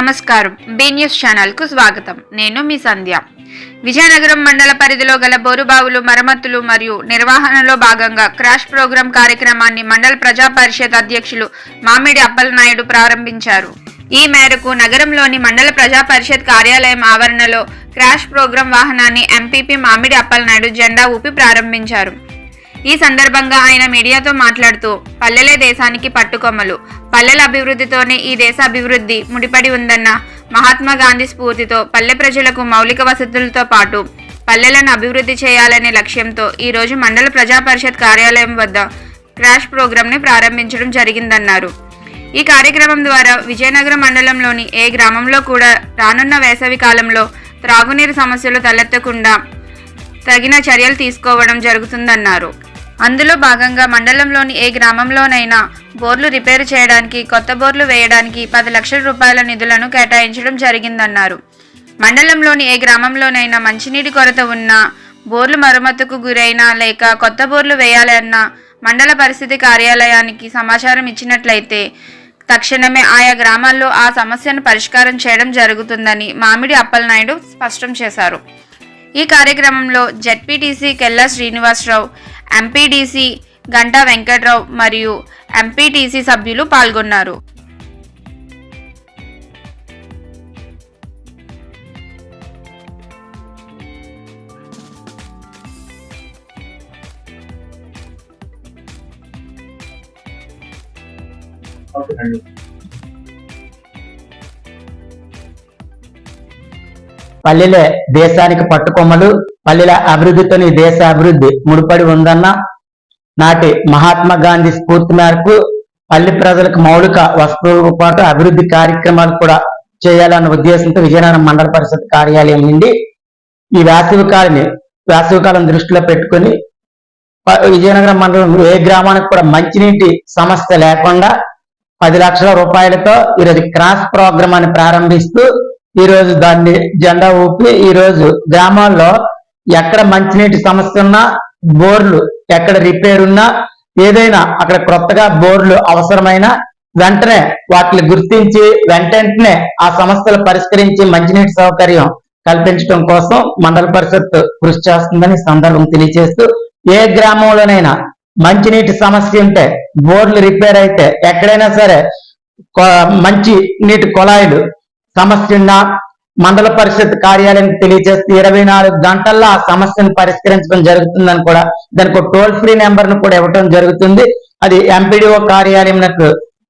నమస్కారం. B news ఛానల్కు స్వాగతం. నేను మీ సంధ్య. విజయనగరం మండల పరిధిలో గల బోరుబావులు మరమ్మతులు మరియు నిర్వహణలో భాగంగా క్రాష్ ప్రోగ్రాం కార్యక్రమాన్ని మండల ప్రజా పరిషత్ అధ్యక్షులు మామిడి అప్పలనాయుడు ప్రారంభించారు. ఈ మేరకు నగరంలోని మండల ప్రజా పరిషత్ కార్యాలయం ఆవరణలో క్రాష్ ప్రోగ్రాం వాహనాన్ని ఎంపీపీ మామిడి అప్పలనాయుడు జెండా ఊపి ప్రారంభించారు. ఈ సందర్భంగా ఆయన మీడియాతో మాట్లాడుతూ పల్లెలే దేశానికి పట్టుకొమ్మలు. పల్లెల అభివృద్ధితోనే ఈ దేశ అభివృద్ధి ముడిపడి ఉందన్న మహాత్మా గాంధీ స్ఫూర్తితో పల్లె ప్రజలకు మౌలిక వసతులతో పాటు పల్లెలను అభివృద్ధి చేయాలనే లక్ష్యంతో ఈ రోజు మండల ప్రజా పరిషత్ కార్యాలయం వద్ద క్రాష్ ప్రోగ్రాంని ప్రారంభించడం జరిగిందన్నారు. ఈ కార్యక్రమం ద్వారా విజయనగరం మండలంలోని ఏ గ్రామంలో కూడా రానున్న వేసవి కాలంలో త్రాగునీరు సమస్యలు తలెత్తకుండా తగిన చర్యలు తీసుకోవడం జరుగుతుందన్నారు. అందులో భాగంగా మండలంలోని ఏ గ్రామంలోనైనా బోర్లు రిపేరు చేయడానికి కొత్త బోర్లు వేయడానికి పది లక్షల రూపాయల నిధులను కేటాయించడం జరిగిందన్నారు. మండలంలోని ఏ గ్రామంలోనైనా మంచినీటి కొరత ఉన్నా బోర్లు మరమ్మతుకు గురైనా లేక కొత్త బోర్లు వేయాలన్నా మండల పరిస్థితి కార్యాలయానికి సమాచారం ఇచ్చినట్లయితే తక్షణమే ఆయా గ్రామాల్లో ఆ సమస్యను పరిష్కారం చేయడం జరుగుతుందని మామిడి అప్పలనాయుడు స్పష్టం చేశారు. ఈ కార్యక్రమంలో జెడ్పీటీసీ కెల్లా శ్రీనివాసరావు ఎంపీడీసీ గంటా వెంకట్రావు మరియు ఎంపీటీసీ సభ్యులు పాల్గొన్నారు. పల్లెలే దేశానికి పట్టుకొమ్మలు పల్లెల అభివృద్ధితోని దేశ అభివృద్ధి ముడిపడి ఉందన్న నాటి మహాత్మా గాంధీ స్ఫూర్తి మేరకు పల్లె ప్రజలకు మౌలిక వస్తువులతో పాటు అభివృద్ధి కార్యక్రమాలు కూడా చేయాలన్న ఉద్దేశంతో విజయనగరం మండల పరిషత్ కార్యాలయం నుండి ఈ వేసవికాలని వేసవికాలం దృష్టిలో పెట్టుకొని విజయనగరం మండలం ఏ గ్రామానికి కూడా మంచినీటి సమస్య లేకుండా పది లక్షల రూపాయలతో ఈరోజు క్రాస్ ప్రోగ్రామ్ అని ప్రారంభిస్తూ ఈ రోజు దాన్ని జెండా ఊపి ఈరోజు గ్రామాల్లో ఎక్కడ మంచినీటి సమస్య ఉన్నా బోర్లు ఎక్కడ రిపేర్ ఉన్నా ఏదైనా అక్కడ కొత్తగా బోర్లు అవసరమైన వెంటనే వాటిని గుర్తించి వెంటనే ఆ సమస్యలు పరిష్కరించి మంచినీటి సౌకర్యం కల్పించడం కోసం మండల పరిషత్ కృషి చేస్తుందని సందర్భం తెలియజేస్తూ ఏ గ్రామంలోనైనా మంచినీటి సమస్య ఉంటే బోర్లు రిపేర్ అయితే ఎక్కడైనా సరే మంచి నీటి కుళాయిలు సమస్యన్న మండల పరిషత్ కార్యాలయానికి తెలియజేస్తే ఇరవై నాలుగు గంటల్లో ఆ సమస్యను పరిష్కరించడం జరుగుతుందని కూడా దానికి టోల్ ఫ్రీ నెంబర్ను కూడా ఇవ్వడం జరుగుతుంది. అది ఎంపీడీఓ కార్యాలయం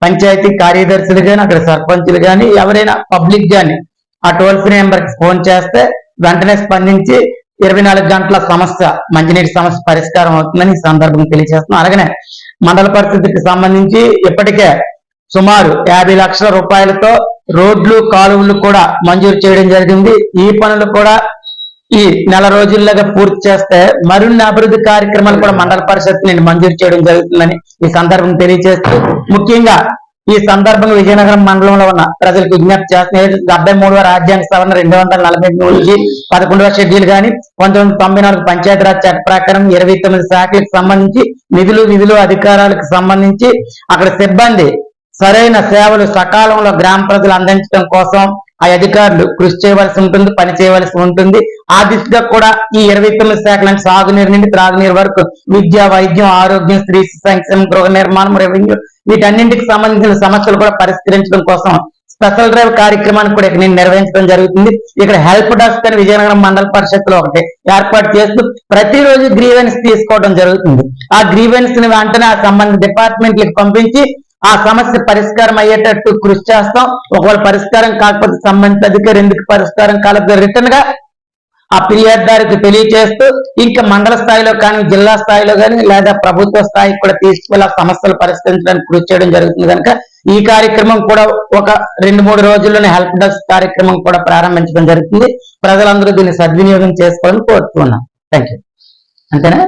పంచాయతీ కార్యదర్శులు కానీ అక్కడ సర్పంచులు కానీ ఎవరైనా పబ్లిక్ కానీ ఆ టోల్ ఫ్రీ నెంబర్కి ఫోన్ చేస్తే వెంటనే స్పందించి ఇరవై నాలుగు గంటల సమస్య మంచినీటి సమస్య పరిష్కారం అవుతుందని ఈ సందర్భంగా తెలియజేస్తున్నాం. అలాగనే మండల పరిస్థితికి సంబంధించి ఇప్పటికే సుమారు యాభై లక్షల రూపాయలతో రోడ్లు కాలువలు కూడా మంజూరు చేయడం జరిగింది. ఈ పనులు కూడా ఈ నెల రోజుల్లోగా పూర్తి చేస్తే మరిన్ని అభివృద్ధి కార్యక్రమాలు కూడా మండల పరిషత్ నుండి మంజూరు చేయడం జరుగుతుందని ఈ సందర్భం తెలియజేస్తూ ముఖ్యంగా ఈ సందర్భంగా విజయనగరం మండలంలో ఉన్న ప్రజలకు విజ్ఞప్తి చేస్తున్నారు డెబ్బై మూడవ రాజ్యాంగ సవరణ రెండు వందల నలభై నుంచి పదకొండవ షెడ్యూల్ గాని పంతొమ్మిది తొంభై నాలుగు పంచాయతీరాజ్ చట్ట ప్రకారం ఇరవై తొమ్మిది శాఖలకు సంబంధించి నిధులు విధులు అధికారాలకు సంబంధించి అక్కడ సిబ్బంది సరైన సేవలు సకాలంలో గ్రామ ప్రజలు అందించడం కోసం ఆ అధికారులు కృషి చేయవలసి ఉంటుంది పని చేయవలసి ఉంటుంది. ఆ దిశగా కూడా ఈ ఇరవై తొమ్మిది శాఖలను సాగునీరు నుండి త్రాగునీరు వరకు విద్య వైద్యం ఆరోగ్యం స్త్రీ సంక్షేమం గృహ నిర్మాణం రెవెన్యూ వీటన్నింటికి సంబంధించిన సమస్యలు కూడా పరిష్కరించడం కోసం స్పెషల్ డ్రైవ్ కార్యక్రమాన్ని కూడా ఇక్కడ నేను నిర్వహించడం జరుగుతుంది. ఇక్కడ హెల్ప్ డెస్క్ అని విజయనగరం మండల పరిషత్లో ఒకటి ఏర్పాటు చేస్తూ ప్రతిరోజు గ్రీవెన్స్ తీసుకోవడం జరుగుతుంది. ఆ గ్రీవెన్స్ని వెంటనే ఆ సంబంధిత డిపార్ట్మెంట్లకు పంపించి ఆ సమస్య పరిష్కారం అయ్యేటట్టు కృషి చేస్తాం. ఒకవేళ పరిష్కారం కాకపోతే సంబంధిత అధికారి ఎందుకు పరిష్కారం కాలేదు? రిటర్న్గా ఆ ఫిర్యాదుదారికి తెలియజేస్తూ ఇంకా మండల స్థాయిలో కానీ జిల్లా స్థాయిలో కానీ లేదా ప్రభుత్వ స్థాయికి కూడా తీసుకువెళ్ళి ఆ సమస్యలు పరిష్కరించడానికి కృషి చేయడం జరుగుతుంది కనుక ఈ కార్యక్రమం కూడా ఒక రెండు మూడు రోజుల్లోనే హెల్ప్ డెస్క్ కార్యక్రమం కూడా ప్రారంభించడం జరుగుతుంది. ప్రజలందరూ దీన్ని సద్వినియోగం చేసుకోవాలని కోరుతున్నాం. థ్యాంక్ యూ అంతేనా?